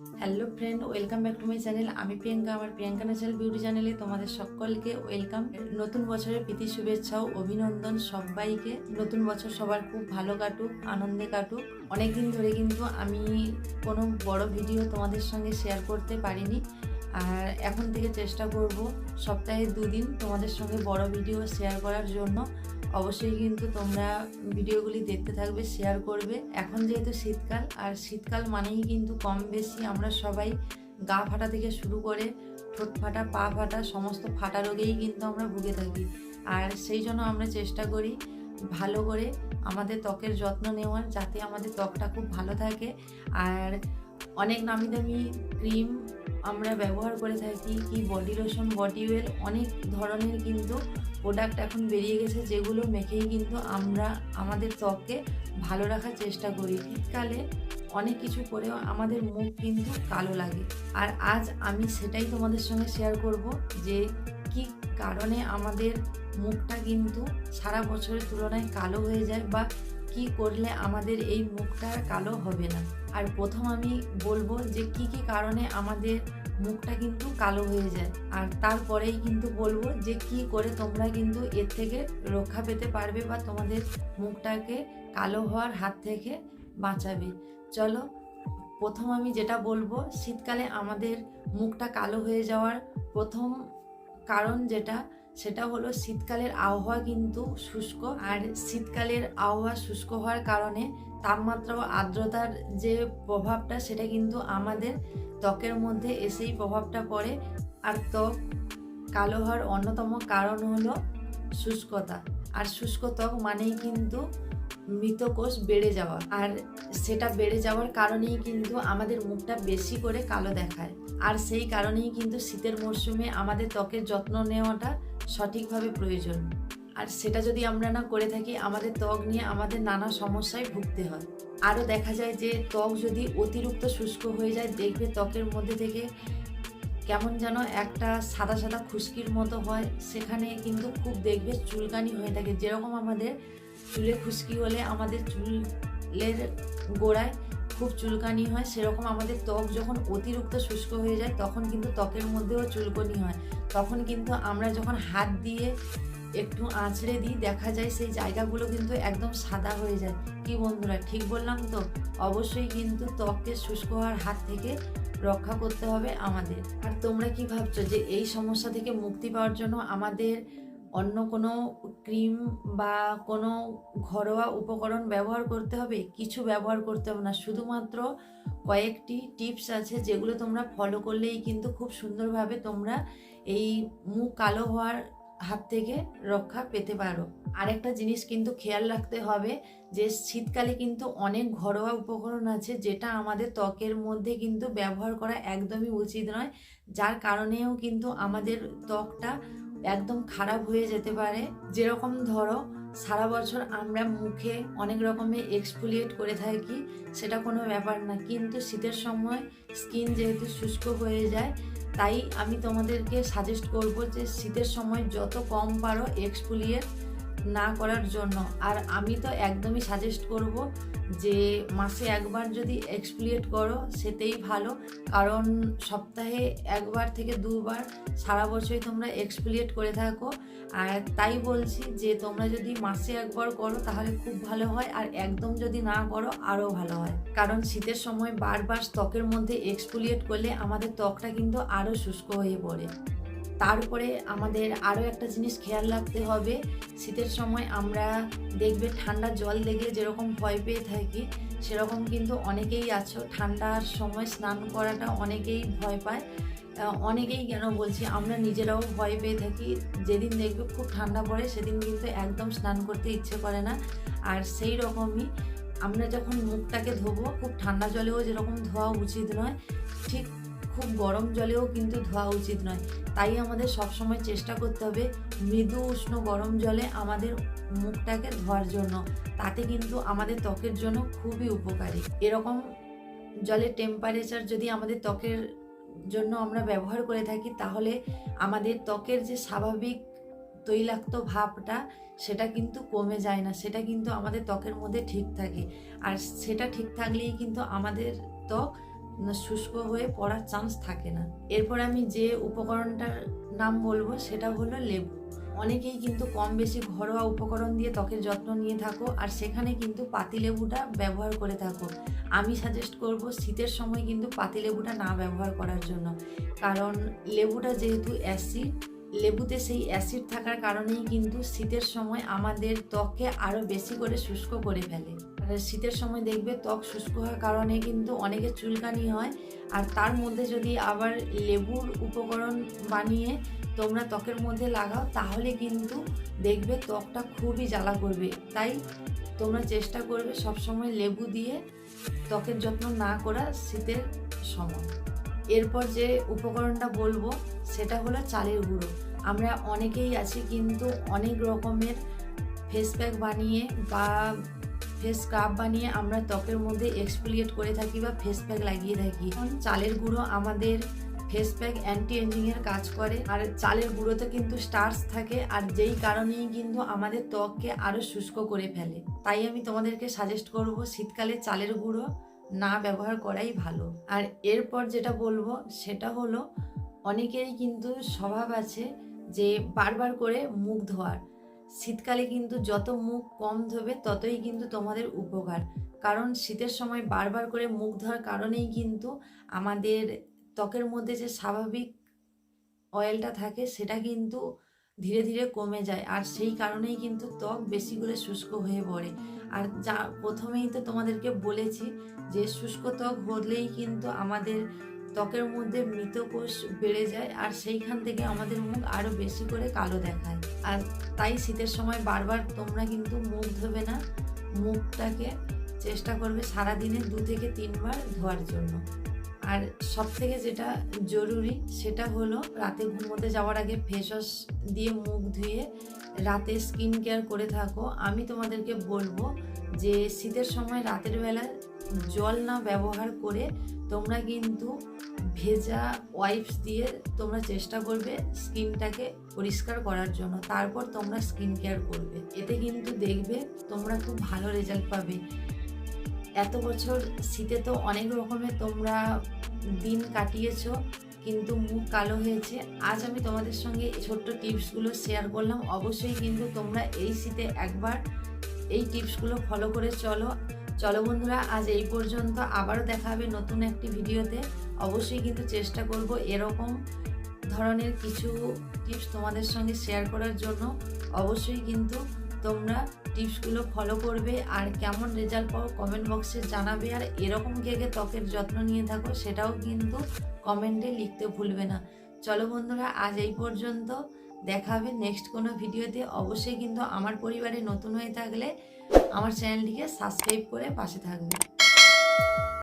Hello friend, welcome back to my channel. আমি প্রিয়াঙ্কা, আমার Priyanka natural beauty চ্যানেলে তোমাদের সকলকে ওয়েলকাম। নতুন বছরের প্রীতি, শুভেচ্ছা ও অভিনন্দন সবাইকে। নতুন বছর সবার খুব ভালো কাটুক, আনন্দে কাটুক। অনেকদিন ধরে কিন্তু আমি কোনো বড় ভিডিও তোমাদের সঙ্গে শেয়ার করতে পারিনি। আর এখন থেকে চেষ্টা করব সপ্তাহে দুদিন তোমাদের সঙ্গে বড় ভিডিও শেয়ার করার জন্য। অবশ্যই কিন্তু তোমরা ভিডিওগুলি দেখতে থাকবে শেয়ার করবে। এখন যেহেতু শীতকাল, আর শীতকাল মানেই কিন্তু কম বেশি আমরা সবাই গা ফাটা থেকে শুরু করে ঠোঁট ফাটা, পা ফাটা, সমস্ত ফাটা রোগেই কিন্তু আমরা ভুগে থাকি। আর সেই জন্য আমরা চেষ্টা করি ভালো করে আমাদের ত্বকের যত্ন নেওয়ার, যাতে আমাদের ত্বকটা খুব ভালো থাকে। আর অনেক নামি দামি ক্রিম আমরা ব্যবহার করে থাকি কি বডি লোশন বডি অয়েল অনেক ধরনের কিন্তু প্রোডাক্ট এখন বেরিয়ে গেছে যেগুলো মেখেই কিন্তু আমরা আমাদের ত্বককে ভালো রাখার চেষ্টা করি। শীতকালে অনেক কিছু করেও আমাদের মুখ কিন্তু কালো লাগে। আর আজ আমি সেটাই তোমাদের সঙ্গে শেয়ার করব যে কি কারণে আমাদের মুখটা কিন্তু সারা বছরের তুলনায় কালো হয়ে যায় বা কি করলে আমাদের এই মুখটা কালো হবে না? আর প্রথম আমি বলব যে কি কি কারণে আমাদের মুখটা কিন্তু কালো হয়ে যায়। আর তারপরেই কিন্তু বলব যে কি করে তোমরা কিন্তু এর থেকে রক্ষা পেতে পারবে বা তোমাদের মুখটাকে কালো হওয়ার হাত থেকে বাঁচাবে। চলো, প্রথম আমি যেটা বলব, শীতকালে আমাদের মুখটা কালো হয়ে যাওয়ার প্রথম কারণ যেটা সেটা হলো শীতকালের আবহাওয়া কিন্তু শুষ্ক আর শীতকালের আবহাওয়া শুষ্ক হওয়ার কারণে তাপমাত্রা ও আর্দ্রতার যে প্রভাবটা সেটা কিন্তু আমাদের ত্বকের মধ্যে এসেই প্রভাবটা পড়ে। আর ত্বক কালো হওয়ার অন্যতম কারণ হলো শুষ্কতা। আর শুষ্ক ত্বক মানেই কিন্তু মৃত কোষ বেড়ে যাওয়া। আর সেটা বেড়ে যাওয়ার কারণেই কিন্তু আমাদের মুখটা বেশি করে কালো দেখায়। আর সেই কারণেই কিন্তু শীতের মরশুমে আমাদের ত্বকের যত্ন নেওয়াটা সঠিকভাবে প্রয়োজন। আর সেটা যদি আমরা না করে থাকি, আমাদের ত্বক নিয়ে আমাদের নানা সমস্যায় ভুগতে হয়। আরও দেখা যায় যে ত্বক যদি অতিরিক্ত শুষ্ক হয়ে যায়, দেখবে ত্বকের মধ্যে থেকে কেমন যেন একটা সাদা সাদা খুশকির মতো হয়। সেখানে কিন্তু খুব দেখবে চুলকানি হয়ে থাকে। যেরকম আমাদের চুলে খুশকি হলে আমাদের চুলের গোড়ায় খুব চুলকানি হয়, সেরকম আমাদের ত্বক যখন অতিরিক্ত শুষ্ক হয়ে যায়, তখন কিন্তু ত্বকের মধ্যেও চুলকনি হয়। তখন কিন্তু আমরা যখন হাত দিয়ে একটু আঁচড়ে দিই, দেখা যায় সেই জায়গাগুলো কিন্তু একদম সাদা হয়ে যায়। কি বন্ধুরা, ঠিক বললাম তো? অবশ্যই কিন্তু ত্বককে শুষ্ক হওয়ার হাত থেকে রক্ষা করতে হবে আমাদের। আর তোমরা কি ভাবছ যে এই সমস্যা থেকে মুক্তি পাওয়ার জন্য আমাদের অন্য কোনো ক্রিম বা কোনো ঘরোয়া উপকরণ ব্যবহার করতে হবে? কিছু ব্যবহার করতে হবে না। শুধুমাত্র কয়েকটি টিপস আছে যেগুলো তোমরা ফলো করলেই কিন্তু খুব সুন্দরভাবে তোমরা এই মুখ কালো হওয়ার হাত থেকে রক্ষা পেতে পারো। আরেকটা জিনিস কিন্তু খেয়াল রাখতে হবে যে শীতকালে কিন্তু অনেক ঘরোয়া উপকরণ আছে যেটা আমাদের ত্বকের মধ্যে কিন্তু ব্যবহার করা একদমই উচিত নয়। যার কারণেও কিন্তু আমাদের ত্বকটা একদম খারাপ হয়ে যেতে পারে। যেরকম ধরো, সারা বছর আমরা মুখে অনেক রকমের এক্সফোলিয়েট করে থাকি, সেটা কোনো ব্যাপার না। কিন্তু শীতের সময় স্কিন যেহেতু শুষ্ক হয়ে যায়, তাই আমি তোমাদেরকে সাজেস্ট করব যে শীতের সময় যত কম পারো এক্সফোলিয়েট না করার জন্য। আর আমি তো একদমই সাজেস্ট করব যে, মাসে একবার যদি এক্সপ্লিয়েট করো সেটাই ভালো। কারণ সপ্তাহে একবার থেকে দুবার সারা বছরই তোমরা এক্সপ্লিয়েট করে থাকো। আর তাই বলছি যে, তোমরা যদি মাসে একবার করো, তাহলে খুব ভালো হয়। আর একদম যদি না করো, আরও ভালো হয়। কারণ শীতের সময় বারবার ত্বকের মধ্যে এক্সপ্লিয়েট করলে আমাদের ত্বকটা কিন্তু আরও শুষ্ক হয়ে পড়ে। তারপরে আমাদের আরও একটা জিনিস খেয়াল রাখতে হবে শীতের সময় আমরা দেখবে ঠান্ডা জল দেখলে যেরকম ভয় পেয়ে থাকি, সেরকম কিন্তু অনেকেই আছো। ঠান্ডার সময় স্নান করাটা অনেকেই ভয় পায়। অনেকেই কেন বলছি, আমরা নিজেরাও ভয় পেয়ে থাকি। যেদিন দেখবে খুব ঠান্ডা পড়ে, সেদিন কিন্তু একদম স্নান করতে ইচ্ছে করে না। আর সেই রকমই আমরা যখন মুখটাকে ধোবো, খুব ঠান্ডা জলেও যেরকম ধোয়া উচিত নয়, ঠিক খুব গরম জলেও কিন্তু ধোয়া উচিত নয়। তাই আমাদের সবসময় চেষ্টা করতে হবে মৃদু উষ্ণ গরম জলে আমাদের মুখটাকে ধোয়ার জন্য। তাতে কিন্তু আমাদের ত্বকের জন্য খুবই উপকারী। এরকম জলের টেম্পারেচার যদি আমাদের ত্বকের জন্য আমরা ব্যবহার করে থাকি, তাহলে আমাদের ত্বকের যে স্বাভাবিক তৈলাক্ত ভাবটা, সেটা কিন্তু কমে যায় না। সেটা কিন্তু আমাদের ত্বকের মধ্যে ঠিক থাকে। আর সেটা ঠিক থাকলেই কিন্তু আমাদের ত্বক শুষ্ক হয়ে পড়ার চান্স থাকে না। এরপর আমি যে উপকরণটার নাম বলব সেটা হলো লেবু। অনেকেই কিন্তু কম বেশি ঘরোয়া উপকরণ দিয়ে ত্বকের যত্ন নিয়ে থাকো আর সেখানে কিন্তু পাতিলেবুটা ব্যবহার করে থাকো। আমি সাজেস্ট করব শীতের সময় কিন্তু পাতিলেবুটা না ব্যবহার করার জন্য। কারণ লেবুটা যেহেতু অ্যাসিড লেবুতে সেই অ্যাসিড থাকার কারণেই কিন্তু শীতের সময় আমাদের ত্বককে আরও বেশি করে শুষ্ক করে ফেলে। শীতের সময় দেখবে ত্বক শুষ্ক হওয়ার কারণে কিন্তু অনেকের চুলকানি হয়। আর তার মধ্যে যদি আবার লেবুর উপকরণ বানিয়ে তোমরা ত্বকের মধ্যে লাগাও, তাহলে কিন্তু দেখবে ত্বকটা খুবই জ্বালা করবে। তাই তোমরা চেষ্টা করবে সবসময় লেবু দিয়ে ত্বকের যত্ন না করা শীতের সময়। এরপর যে উপকরণটা বলব, সেটা হলো চালের গুঁড়ো। আমরা অনেকেই আছি কিন্তু অনেক রকমের ফেস প্যাক বানিয়ে বা ফেস স্ক্রাব বানিয়ে আমরা ত্বকের মধ্যে এক্সফোলিয়েট করে থাকি বা ফেস প্যাক লাগিয়ে থাকি। চালের গুঁড়ো আমাদের ফেস প্যাক অ্যান্টি এজিংয়ের কাজ করে। আর চালের গুঁড়োতে কিন্তু স্টার্স থাকে আর যেই কারণেই কিন্তু আমাদের ত্বককে আরও শুষ্ক করে ফেলে। তাই আমি তোমাদেরকে সাজেস্ট করব শীতকালে চালের গুঁড়ো না ব্যবহার করাই ভালো। আর এরপর যেটা বলব সেটা হলো, অনেকেরই কিন্তু স্বভাব আছে যে বারবার করে মুখ ধোয়ার। শীতকালে কিন্তু যত মুখ কম ধোবে, ততই কিন্তু তোমাদের উপকার। কারণ শীতের সময় বারবার করে মুখ ধোয়ার কারণেই কিন্তু আমাদের ত্বকের মধ্যে যে স্বাভাবিক অয়েলটা থাকে, সেটা কিন্তু ধীরে ধীরে কমে যায়। আর সেই কারণেই কিন্তু ত্বক বেশি করে শুষ্ক হয়ে পড়ে। আর যা, প্রথমেই তো তোমাদেরকে বলেছি যে শুষ্ক ত্বক হলেই কিন্তু আমাদের ত্বকের মধ্যে মৃত কোষ বেড়ে যায় আর সেইখান থেকে আমাদের মুখ আরও বেশি করে কালো দেখায়। আর তাই শীতের সময় বারবার তোমরা কিন্তু মুখ ধোবে না, মুখটাকে চেষ্টা করবে সারাদিনে দু থেকে তিনবার ধোয়ার জন্য। আর সব থেকে যেটা জরুরি সেটা হলো রাতে ঘুমোতে যাওয়ার আগে ফেস ওয়াশ দিয়ে মুখ ধুয়ে রাতে স্কিন কেয়ার করে থাকো। আমি তোমাদেরকে বলব যে শীতের সময় রাতের বেলা জল না ব্যবহার করে তোমরা কিন্তু ভেজা ওয়াইপস দিয়ে তোমরা চেষ্টা করবে স্কিনটাকে পরিষ্কার করার জন্য। তারপর তোমরা স্কিন কেয়ার করবে। এতে কিন্তু দেখবে তোমরা খুব ভালো রেজাল্ট পাবে। এত বছর শীতে তো অনেক রকমের তোমরা দিন কাটিয়েছো, কিন্তু মুখ কালো হয়েছে। আজ আমি তোমাদের সঙ্গে ছোট্ট টিপসগুলো শেয়ার করলাম। অবশ্যই কিন্তু তোমরা এই শীতে একবার এই টিপসগুলো ফলো করে চলো। চলো বন্ধুরা, আজ এই পর্যন্ত আবারও দেখা হবে নতুন একটি ভিডিওতে। অবশ্যই কিন্তু চেষ্টা করব এরকম ধরনের কিছু টিপস তোমাদের সঙ্গে শেয়ার করার জন্য। অবশ্যই কিন্তু তোমরা টিপসগুলো ফলো করবে আর কেমন রেজাল্ট পাও কমেন্ট বক্সে জানাবে। আর এরকম কে ত্বকের যত্ন নিয়ে থাকো সেটাও কিন্তু কমেন্টে লিখতে ভুলবে না। চলো বন্ধুরা, আজ এই পর্যন্ত। দেখা হবে নেক্সট কোনো ভিডিওতে। অবশ্যই কিন্তু আমার পরিবারে নতুন হয়ে থাকলে আমার চ্যানেলটিকে সাবস্ক্রাইব করে পাশে থাকবে।